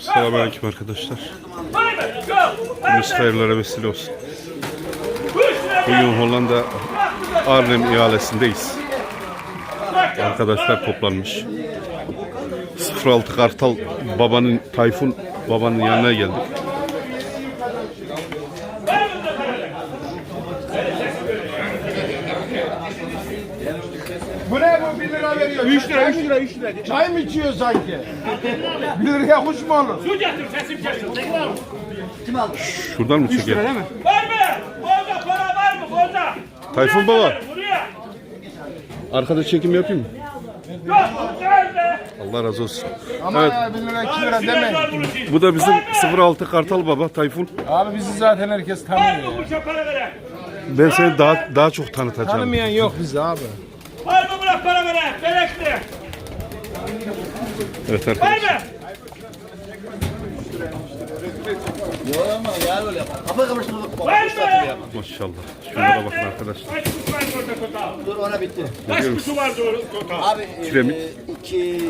Selamünaleyküm arkadaşlar. Günümüz hayırlara vesile olsun. Bugün Hollanda Arnhem ihalesindeyiz. Arkadaşlar toplanmış. 06 Kartal babanın Tayfun babanın yanına geldik. Bu ne bu 1 lira veriyor? 3 lira 3 lira 3 lira. Çay mı içiyor sanki? 1 liraya kuş mu olur? Su getir sesim kesin. Şuradan mı çekelim? Değil mi? Var mı? Bolda para var mı? Bolda. Tayfun baba. Buraya. Arkada çekim yapayım mı? Yok nerede? Allah razı olsun. Ama Evet. ya 1 lira 2 lira siz. Bu da bizim Var mı? 06 Kartal baba Tayfun. Abi bizi zaten herkes Var tanıyor. mı kuşa para veren? Ben seni daha daha çok tanıtacağım. Tanımayan yok bizi abi. Para veren? Belekli. Evet arkadaşlar. mı? Maşallah. Şunlara bakın arkadaşlar. Kaç kuş var burada total? Dur ona bitti. Kaç kuşu var doğru total? Abi Kiremit. 2, 7,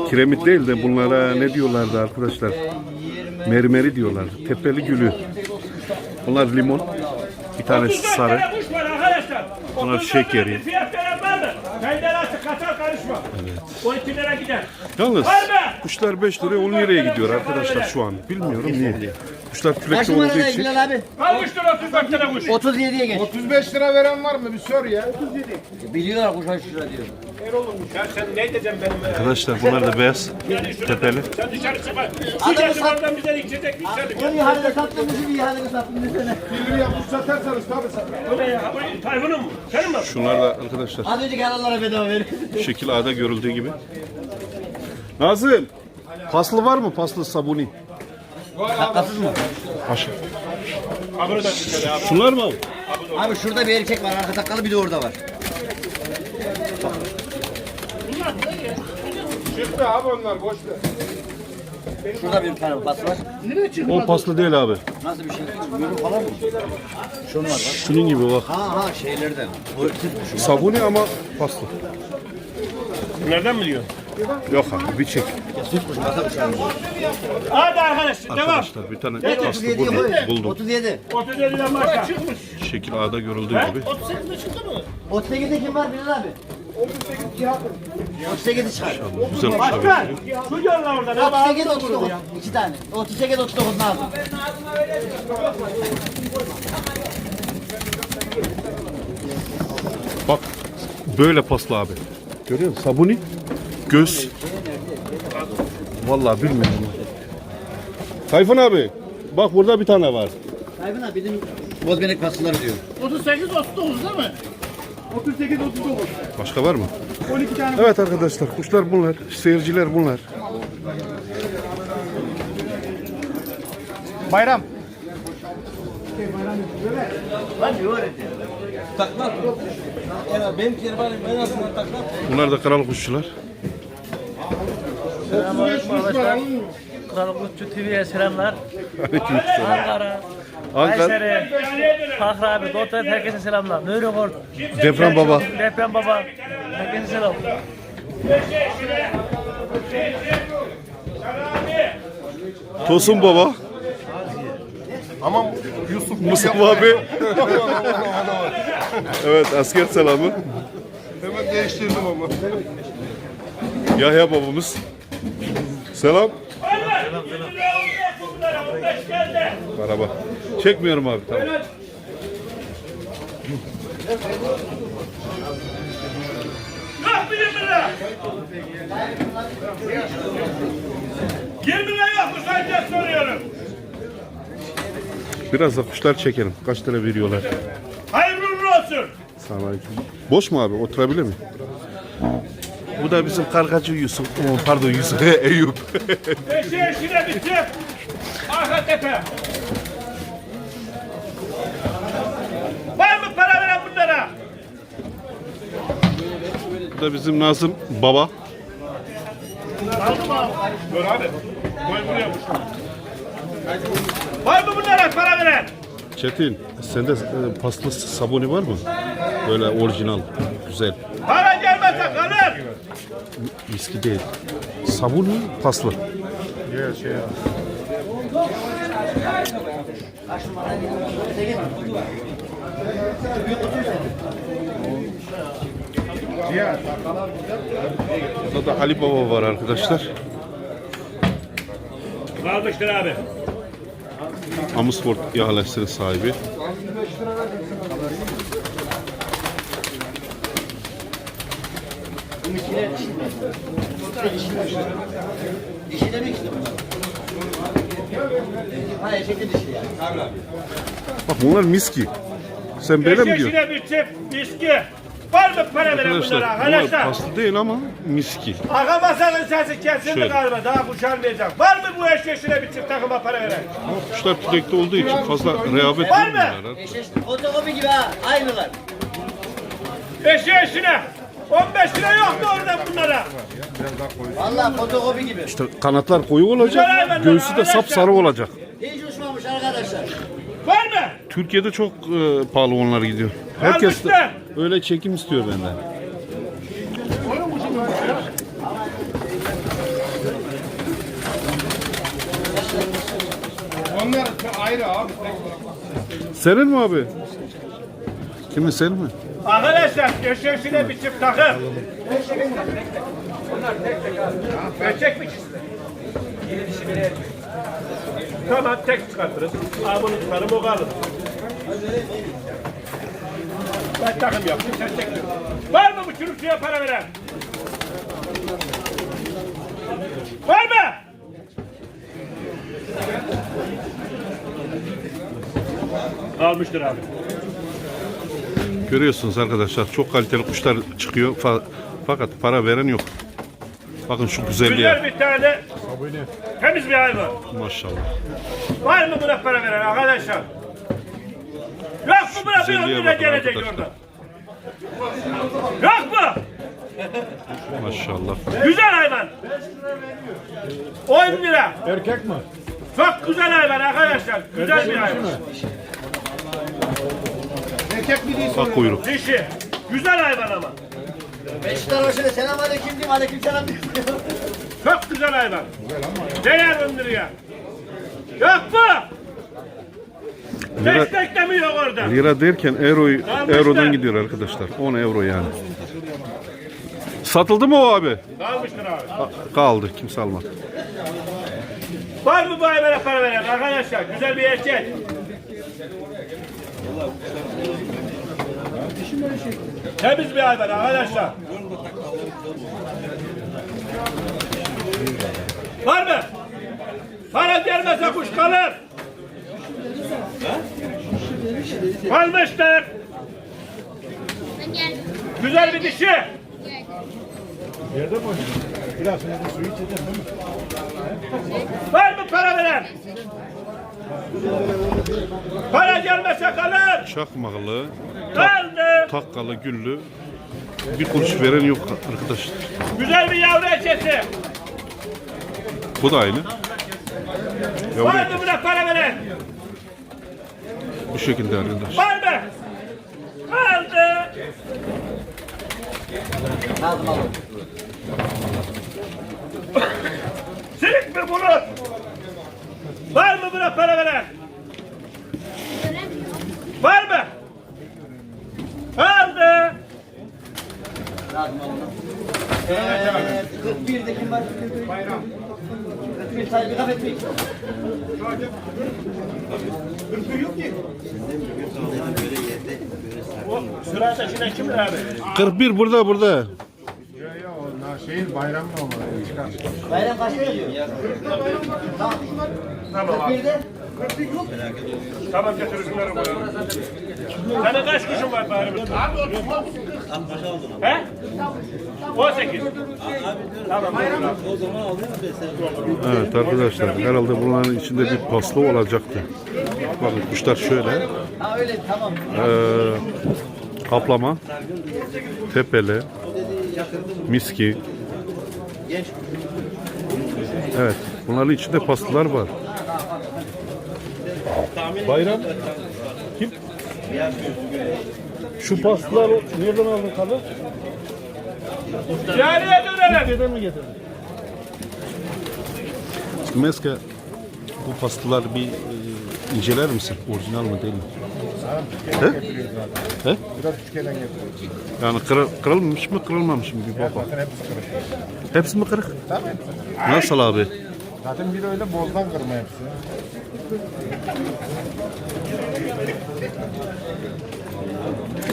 9, Kiremit değil de bunlara ne diyorlardı arkadaşlar? 20, Mermeri diyorlar. Tepeli gülü. Bunlar limon. Bir tanesi 34 sarı. tane kuş var arkadaşlar. Bunlar 34 şekeri. Fiyat veren var mı? Benden artık kaçar karışma. Evet. 12 lira gider. Yalnız kuşlar 5 liraya 10 liraya gidiyor arkadaşlar şu an. Bilmiyorum niye. Kuşlar kürekli olduğu numarada için. Bilal abi? Kalmıştır 34 tane kuş. 37'ye geç. 35 lira veren var mı? Bir sor ya. Biliyorlar kuş kaç lira diyor. Ya sen ne diyeceksin benim? Arkadaşlar bunlar da beyaz. Tepeli. Sen dışarı çıkma. Adamı Su oradan bize içecek. Onu ihalede sattığımızı bir ihalede sattığımızı sene. 1 liraya kuş satarsanız tabii satar. Bu ne ya? Bu Tayfun'un mu? Senin mi? Şunlar da arkadaşlar Az önceki halallara bedava verin. şekil A'da görüldüğü gibi. Nazım. Paslı var mı? Paslı sabuni. Hakkasız mı? Haşa. Abını da abi. Şunlar mı abi? Abi şurada bir erkek var arka takkalı bir de orada var. Çıktı abi onlar boş ver. Şurada bir tane bas var. O paslı değil abi. Nasıl bir şey? Ürün falan mı? Şunlar var. Şunun gibi bak. Ha ha şeylerden. Bu kuşu. Sabuni ama paslı. Nereden biliyor? Yok abi bir çek. Hadi arkadaş devam. Arkadaşlar bir tane 37'ye buldum. buldum. 37. 37'den başla. Şekil A'da görüldüğü gibi. 38'de kim var Bilal abi? 38 çıkar. Güzel kuşa Başka. benziyor. Şu gör lan orada. Ne var? 38 39. İki tane. 38 39 lazım. Bak böyle paslı abi. Görüyor musun? Sabuni. Göz. Vallahi bilmiyorum. Tayfun abi. Bak burada bir tane var. Kaybın abi bizim bozbenek paslıları diyor. 38 39 değil mi? 38 39. Başka var mı? 12 tane. Evet arkadaşlar kuşlar bunlar. Seyirciler bunlar. Bayram. Bunlar da kral kuşçular. Kral Kutçu TV'ye selamlar. Aleykümselam. Ankara, Ankara Kayseri, Fahri abi, Doktor herkese selamlar. Kort, deprem baba. Deprem Baba, herkese selam. Tosun baba. Ama Yusuf Mustafa abi. evet asker selamı. Hemen değiştirdim ama. Yahya babamız. Selam. Merhaba. Çekmiyorum abi tamam. Yok 1 lira. 20 lira yok mu sadece soruyorum. Biraz da kuşlar çekelim. Kaç lira veriyorlar? Hayırlı olsun. Selamünaleyküm. Boş mu abi? Oturabilir mi? Bu da bizim kargacı Yusuf. Oo, pardon Yusuf. Eyüp. Beşi eşine bitti. Arka tepe. Var mı para veren bunlara? Bu da bizim Nazım baba. Aldı mı abi? Dur abi. Koy buraya Var mı bunlara para veren? Çetin, sende e, paslı sabuni var mı? Böyle orijinal, güzel. Para kalır. Viski değil. Sabuni paslı. Kaç numara? 38 mi? Büyük kutu sen. Burada da Ali Baba var arkadaşlar. Kalmıştır abi. Amusport ihalesinin sahibi. Bu miskiler dişi mi? Dişi demek işte bu. Ha eşekli dişi yani. Bak bunlar miski. Sen böyle mi diyorsun? yaşına bir çift viski. Var mı para veren bunlara Arkadaşlar bunlar arkadaşlar? paslı değil ama miski. Aga masanın sesi kesildi Şöyle. galiba daha kuşanmayacak. Var mı bu eş yaşına bir çift takıma para veren? Ama kuşlar tüdekli olduğu için fazla rehavet Var mı? vermiyorlar. Eşek fotokopi gibi ha. Aynılar. Eş yaşına. 15 lira yoktu orada bunlara. Vallahi fotokopi gibi. İşte kanatlar koyu olacak, göğsü de arkadaşlar. sapsarı olacak. Hiç uçmamış arkadaşlar. Var mı? Türkiye'de çok e, pahalı onlar gidiyor. Herkes de Almışlar. öyle çekim istiyor benden. Onlar ayrı abi. Senin mi abi? Kimin senin mi? Arkadaşlar bir çift takım. İkisi de? Tamam tek çıkartırız. Abi bunu tutarım o kalır. Ben takım yaptım sen tek tut. Var mı bu çürükçüye para veren? Var mı? Almıştır abi. Görüyorsunuz arkadaşlar çok kaliteli kuşlar çıkıyor fa- fakat para veren yok. Bakın şu güzelliğe Güzel bir tane temiz bir hayvan. maşallah. Var mı buna para veren arkadaşlar? Yok mu buna bir 10 lira gelecek arkadaşlar. orada? Yok mu? Maşallah. Güzel hayvan. 10 lira. Erkek mi? Çok güzel hayvan arkadaşlar. Güzel bir hayvan. Erkek mi değil? Bak kuyruk. Dişi. Güzel hayvan ama. Beşiktaş başına selam aleyküm diyeyim. Aleyküm selam diyeyim. Çok güzel hayvan. Değer 10 liraya. Yok mu? Lira, yok orada? lira derken euroyu, Almışlar. eurodan gidiyor arkadaşlar. 10 euro yani. Satıldı mı o abi? Kalmıştır abi. A- Kaldı. Kimse almadı. Var mı bu hayvana para veren arkadaşlar? Güzel bir erkek. Temiz bir hayvan arkadaşlar. Var mı? Para gelmese kuş kalır. Kalmıştır. Güzel bir dişi. Var mı para veren? Para gelmese kalır. Çakmaklı, Kaldı. takkalı, güllü. Bir kuruş veren yok arkadaşlar. Güzel bir yavru eşesi. Bu da aynı. Yavru Var mı buna para veren? bu şekilde arkadaşlar. Var mı? Kaldı. Silik mi bulut? Var mı buna para veren? Var mı? Kaldı. Aldım aldım. Eee 41'de kim var? Bayram. 41 sahibi kafet mi? O sırada şimdi kim abi? 41 burada burada. Şeyin bayramı olmalı. Çıkar. Bayram kaçta geliyor? Tamam. Tamam abi. 41'de Tamam getir şunları koyalım. Senin kaç kuşun var bari? Abi He? 18. Tamam. Evet arkadaşlar herhalde bunların içinde bir paslı olacaktı. Bakın kuşlar şöyle. Ha öyle tamam. Ee, kaplama, tepeli, miski. Evet, bunların içinde paslılar var. Bayram kim? Şu paslılar nereden aldın kadın? Cariye dönelim. Türkiye'den mi getirdin? Meske bu pastılar bir e, inceler misin? Orijinal mı değil mi? He? He? Biraz Türkiye'den getiriyoruz. Yani kırı- kırılmış mı kırılmamış mı bir bak. Zaten hepsi kırık. Hepsi mi kırık? Tabii. Nasıl abi? Zaten bir öyle bozdan kırma hepsi.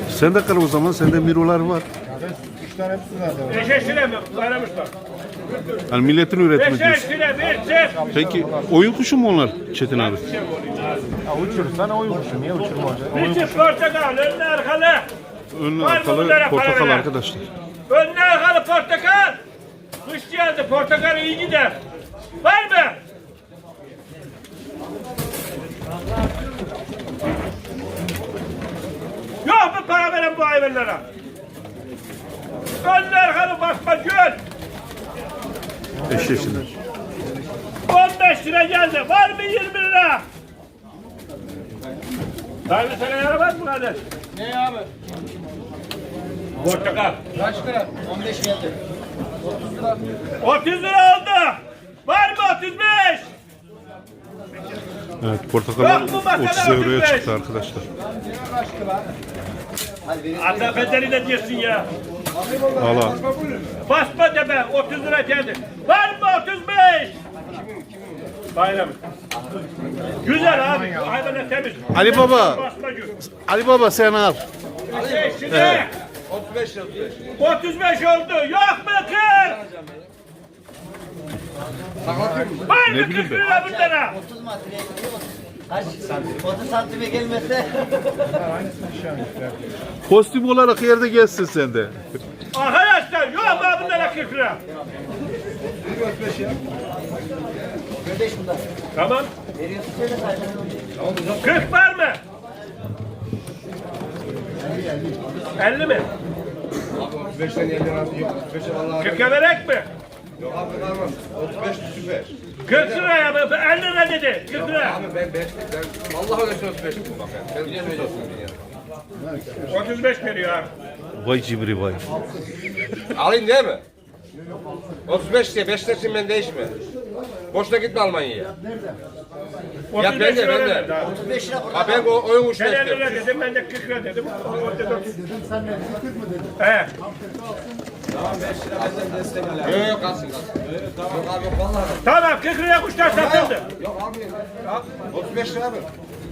Sen de kır o zaman. Sende mirolar var. Kuşlar hepsi zaten. Beşer kilo mi? Aramışlar. Yani milletin üretimi Beşer diyorsun. bir çek. Peki oyun kuşu mu onlar Çetin abi? Ya uçurursan o uçur. Niye uçurmayacak? Bir çift portakal, önüne arkalı. Önlü Var mı arkalı bunlara portakal para veren? arkadaşlar. Önüne arkalı portakal. Kış geldi, portakal iyi gider. Var mı? Yok mu para veren bu hayvanlara? Önüne arkalı basma göl. Eşeğinden. 15 lira geldi. Var mı 20 lira? Abi sana yaramaz mı kardeş? Ne abi? Portakal. Kaç lira? 15 geldi. 30 lira oldu. Var mı 35? Evet portakallar Yok mu bakalım 30 euroya 35? çıktı arkadaşlar. Hadi verin. Ata bedeli ne diyorsun ya? Valla Basma tepe 30 lira geldi. Var mı 35? Bayram. Güzel abi. Hayvanlar temiz. Ali Baba. Basma gül. Ali Baba sen al. Şey, şimdi. 35 35 oldu. Yok mu 40? Var Ne mı bileyim 40 ben. lira bunlara? 30 metreye gidiyor. Kaç santim? 30 santime gelmezse. Kostüm olarak yerde gelsin sen de. Arkadaşlar yok mu bunlara 40 lira? 25 bunlar. Tamam. Veriyorsun. 40 var mı? 50 mi? 35'ten 50 lira yok. 35'e vallahi 40'a verek mi? Yok abi kalmaz. 35 süper. 40 liraya mı? 50 lira dedi. 40 lira. Abi ben 5 ben vallahi öyle 35 dedim bak. Ben ya? 35 veriyor abi. Vay cibri vay. Alayım değil mi? 35 diye Beşiktaş'ın ben değişme. Boşuna gitme Almanya'ya. 35 ben de, lira ben de. verdi abi. 35 lira burada. Ha ben o oyun uçuna Sen 50 istedim. lira dedim ben de 40 lira dedim. O dedi 30. He. Yok yok kalsın kalsın. Yok abi yok vallahi. Tamam 40 liraya kuşlar satıldı. Yok abi. Yok. 35 lira abi.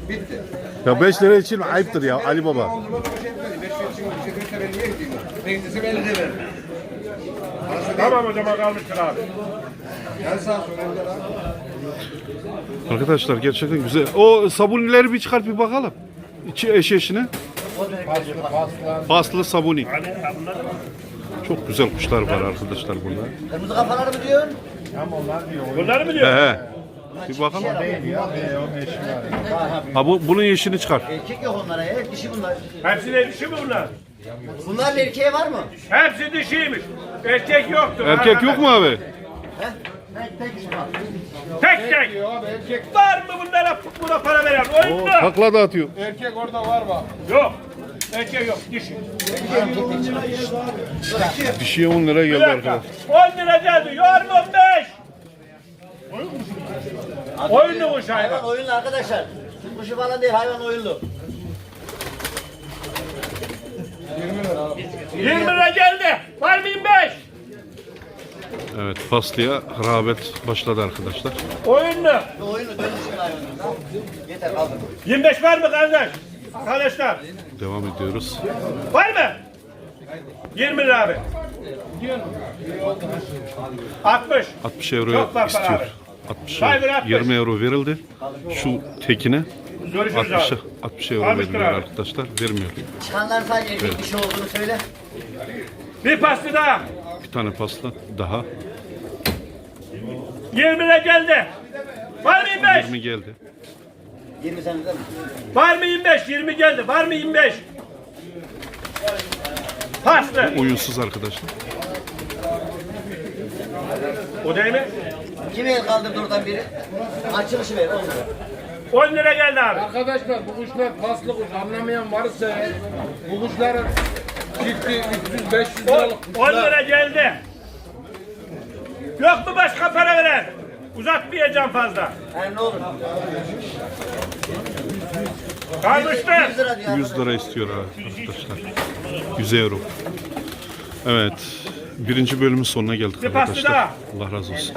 Bitti. Ya 5 lira için ayıptır ya Ali Baba. O zaman bir şey etmedi. 5 lira için bir şey etmedi. Ben niye gideyim? Ben gidesem 50 lira veririm. Tamam zaman kalmıştır abi. Yani sağ abi. Arkadaşlar gerçekten güzel. O sabunileri bir çıkart bir bakalım. İçi eşeğine. Paslı sabuni. Hani bunlar da var. Çok güzel kuşlar var arkadaşlar burada. Kırmızı kafaları mı diyorsun? Ama onlar diyor. Bunları mı diyor? he. Bir bakalım. Var. Ha bu bunun yeşini çıkar. Erkek yok onlara ya. Dişi bunlar. Hepsi de dişi mi bunlar? Bunların erkeği var mı? Hepsi dişiymiş. Erkek yoktur. Erkek yok mu abi? He? Tek tek var. Tek tek. Var mı bunlara buna para veren? Oyunda. takla da atıyor. Erkek orada var bak. Yok. Erkek yok. Dişi. Dişiye 10 lira geldi arkadaşlar. 10 lira geldi. Yarın 15. Oyunlu kuş hayvan. Hayvan oyunlu arkadaşlar. Kuşu falan değil hayvan oyunlu. 20 lira geldi. Var mı 25? Evet paslıya rağbet başladı arkadaşlar. Oyunlu. Oyunlu dönüşüm hayvanı. Yeter kaldı. 25 var mı kardeş? Arkadaşlar. Devam ediyoruz. Var mı? 20 lira abi. 60. 60 euro Çok var istiyor. para abi. 60 Saydır 60. 20 euro verildi. Şu tekine Görüşürüz 60 abi. 60 euro Almıştır veriliyor abi. arkadaşlar. Vermiyor. Çıkanların sadece erkek dişi olduğunu söyle. Bir pastı daha. Bir tane paslı daha 20 lira geldi. Var mı 25? 20 geldi. 20 senede mi? Var mı 25? 20 geldi. Var mı 25? Pastı. Oyunsuz arkadaşlar. O değil mi? Kim el kaldırdı oradan biri? Açılışı ver 10 lira. 10 lira geldi abi. Arkadaşlar bu kuşlar paslı kuş anlamayan varsa bu kuşların çifti 300-500 10, liralık 10 lira geldi. Yok mu başka para veren? Uzatmayacağım fazla. Yani ne olur. Kalmıştır. 100 lira diyor. 100 lira istiyor arkadaşlar. 100 euro. Evet. Birinci bölümün sonuna geldik arkadaşlar. Allah razı olsun.